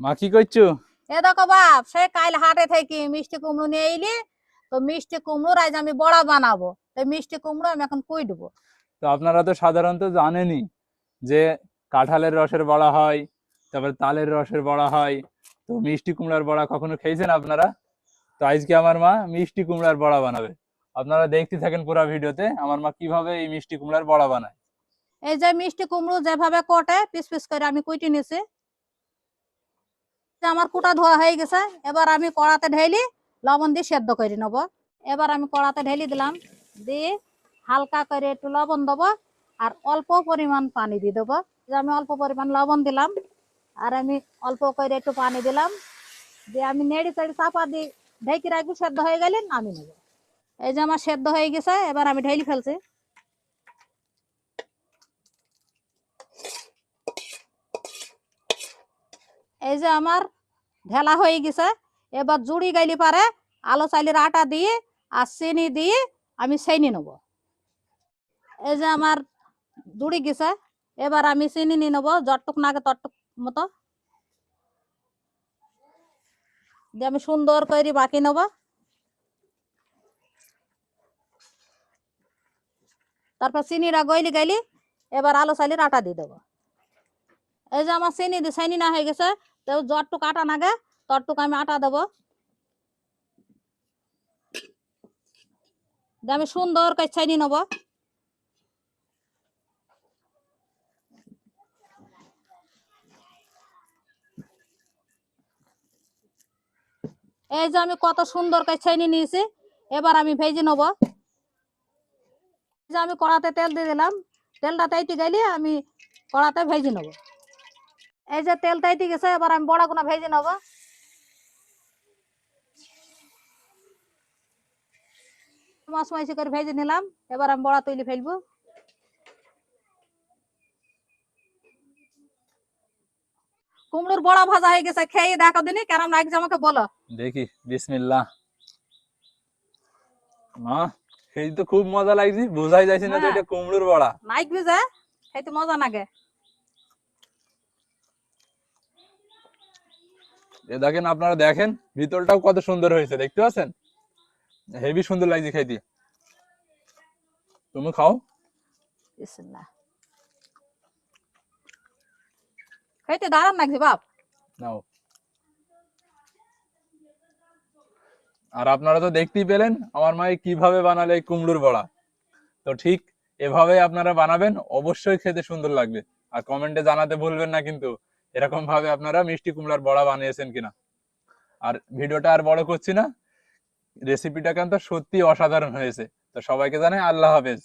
মা কি করছ? এ দেখো বাপ সে কাল হাটে থেকে মিষ্টি কুমড়ো নিয়ে এলি তো মিষ্টি কুমড়োর আজ আমি বড়া বানাবো। তো মিষ্টি কুমড়ো আমি এখন কুইটবো তো আপনারা তো সাধারণত জানেনই যে কাঁঠালের রসের বড়া হয় তারপরে তালের রসের বড়া হয়। তো মিষ্টি কুমড়ার বড়া কখনো খেয়েছেন আপনারা? তো আজকে আমার মা মিষ্টি কুমড়ার বড়া বানাবে। আপনারা দেখতে থাকেন পুরো ভিডিওতে আমার মা কীভাবে এই মিষ্টি কুমড়ার বড়া বানায়। এই যে মিষ্টি কুমড়ো যেভাবে কোটে পিস পিস করে আমি কুইটি নিছি। আমার কুটা ধোয়া হয়ে গেছে, এবার আমি কড়াতে ঢেলি, লবণ দিয়ে সেদ্ধ করে নেব। এবার আমি কড়াতে ঢেলি দিলাম, দিয়ে হালকা করে একটু লবণ দেবো আর অল্প পরিমাণ পানি দিয়ে দেবো। আমি অল্প পরিমাণ লবণ দিলাম আর আমি অল্প করে একটু পানি দিলাম, দিয়ে আমি নেড়ি চেড়ি চাপা দিয়ে ঢেকে রাখব, সেদ্ধ হয়ে গেলে নামি নেব। এই যে আমার সেদ্ধ হয়ে গেছে, এবার আমি ঢেলি ফেলছি। এই যে আমার ঢেলা হয়ে গেছে, এবার জুড়ি গাইলি পারে, আলো চাইলির আটা দিয়ে আর চিনি দিয়ে আমি সেইনি নেব। এই যে আমার জুড়ি গেছে, এবার আমি চিনি নিয়ে নেব, যতটুক নাগে ততটুক মতো। দিয়ে আমি সুন্দর করে বাকি নেব। তারপর চিনিটা গইলি গাইলি এবার আলো চাইলির আটা দিয়ে দেবো। এই যে আমার চিনি চিনি না হয়ে গেছে, তো যতটুক আটা নাগে ততটুক আমি আটা দেবো। আমি সুন্দর করে ছাইনি নেব। এই যে আমি কত সুন্দর করে ছাইনি নিয়েছি এবার আমি ভেজে নেব। যে আমি কড়াতে তেল দিয়ে দিলাম, তেলটা তাইতে গেলে আমি কড়াতে ভেজে নেব। এই যে তেল তাইতে গেছে এবার আমি বড়াগুলো ভেজে নেব। মাছ মাইসি করে ভেজে নিলাম এবার আমি বড়া তৈরি ফেলব। কুমড়োর বড়া ভাজা হয়ে গেছে খেয়ে দেখো দিনি কেমন লাগছে আমাকে বলো। দেখি বিসমিল্লাহ। মা এই তো খুব মজা লাগছে বোঝাই যাচ্ছে না হ্যাঁ। এটা কুমড়োর বড়া। নাইক বিজে খেতে মজা লাগে এ দেখেন আপনারা দেখেন ভিতরটাও কত সুন্দর হয়েছে দেখতে পাচ্ছেন? হেভি সুন্দর লাগছে খাইতে। তুমি খাও। দাঁড়ান লাগছে বাপ। নাও। আর আপনারা তো দেখতেই পেলেন আমার মায়ে কীভাবে বানালে কুমড়োর বড়া। তো ঠিক এভাবে আপনারা বানাবেন অবশ্যই খেতে সুন্দর লাগবে। আর কমেন্টে জানাতে ভুলবেন না কিন্তু। এরকম ভাবে আপনারা মিষ্টি কুমড়ার বড়া বানিয়েছেন কিনা। আর ভিডিওটা আর বড় করছি না রেসিপিটা কিন্তু সত্যি অসাধারণ হয়েছে। তো সবাইকে জানাই আল্লাহ হাফেজ।